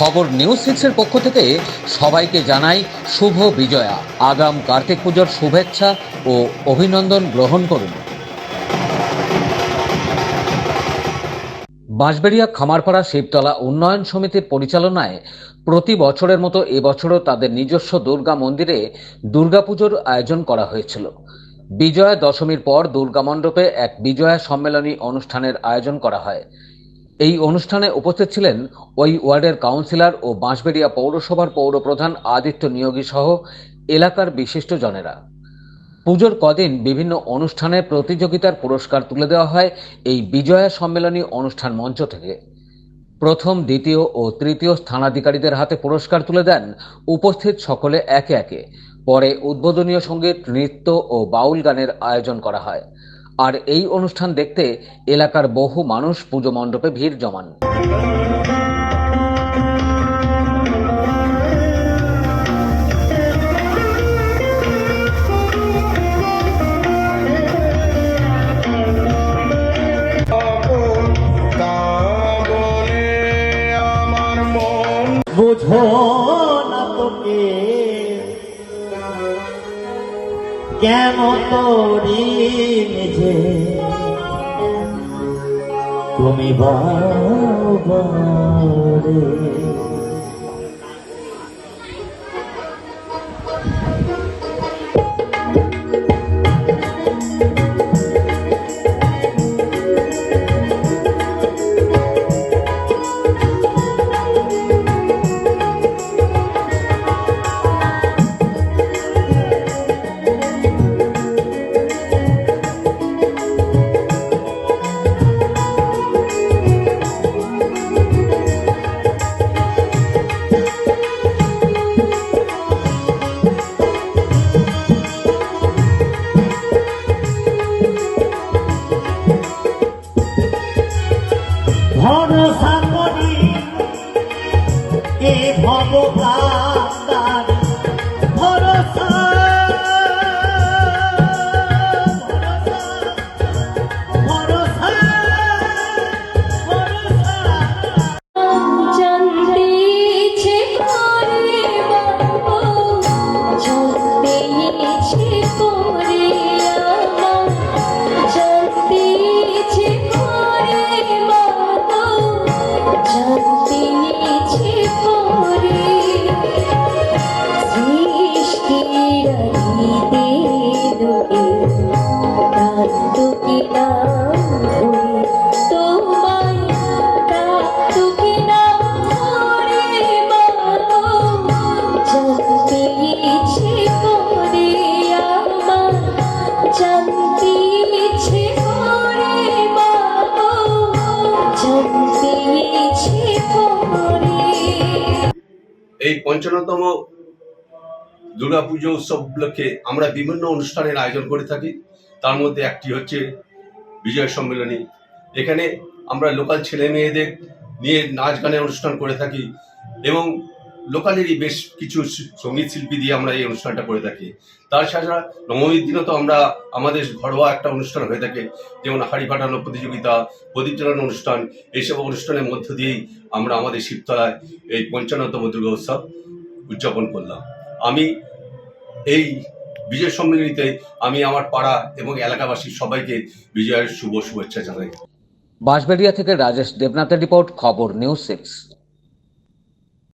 খবর নিউজ সিক্সের পক্ষ থেকে সবাইকে জানাই শুভ বিজয়া। আগাম কার্তিক পুজোর শুভেচ্ছা ও অভিনন্দন গ্রহণ করুন। বাঁশবেড়িয়া খামারপাড়া শিবতলা উন্নয়ন সমিতির পরিচালনায় প্রতি বছরের মতো এবছরও তাদের নিজস্ব দুর্গা মন্দিরে দুর্গাপুজোর আয়োজন করা হয়েছিল। বিজয়া দশমীর পর দুর্গা মণ্ডপে এক বিজয়া সম্মেলনী অনুষ্ঠানের আয়োজন করা হয়। এই অনুষ্ঠানে উপস্থিত ছিলেন ওই ওয়ার্ডের কাউন্সিলর ও বাঁশবেড়িয়া পৌরসভার পৌরপ্রধান আদিত্য নিয়োগী সহ এলাকার বিশিষ্টজনেরা পুজোর কদিন বিভিন্ন অনুষ্ঠানে প্রতিযোগিতার পুরস্কার তুলে দেওয়া হয় এই বিজয়া সম্মেলনী অনুষ্ঠান মঞ্চ থেকে। প্রথম, দ্বিতীয় ও তৃতীয় স্থানাধিকারীদের হাতে পুরস্কার তুলে দেন উপস্থিত সকলে একে একে। পরে উদ্বোধনীয় সংগীত, নৃত্য ও বাউল গানের আয়োজন করা হয়। আর এই অনুষ্ঠান দেখতে এলাকার বহু মানুষ পুজো মণ্ডপে ভিড় জমান। বুঝো না তোকে। কেন তোরি নিজে? তুমি ভরসা এ ভগবান এই পঞ্চান্নতম দুর্গাপুজো উৎসব উপলক্ষে আমরা বিভিন্ন অনুষ্ঠানের আয়োজন করে থাকি। তার মধ্যে একটি হচ্ছে বিজয় সম্মেলনী। এখানে আমরা লোকাল ছেলে মেয়েদের নিয়ে নাচ গানের অনুষ্ঠান করে থাকি এবং লোকালেরই বেশ কিছু সংগীত শিল্পী দিয়ে আমরা এই অনুষ্ঠানটা করে থাকি। তার ছাড়া নবমীর দিনও তো আমরা আমাদের ঘরোয়া একটা অনুষ্ঠান হয়ে থাকে, যেমন হাড়ি ফাটানো প্রতিযোগিতা প্রদীপ চালানো অনুষ্ঠান, এইসব অনুষ্ঠানের মধ্য দিয়েই আমরা আমাদের শিবতলায় এই পঞ্চান্নতম দুর্গা উৎসব উদযাপন করলাম। আমি এই বিজয় সম্মেলনীতে আমি আমার পাড়া এবং এলাকাবাসী সবাইকে বিজয়ের শুভ শুভেচ্ছা জানাই। বাঁশবেড়িয়া থেকে রাজেশ দেবনাথের রিপোর্ট, খবর নিউজ সিক্স।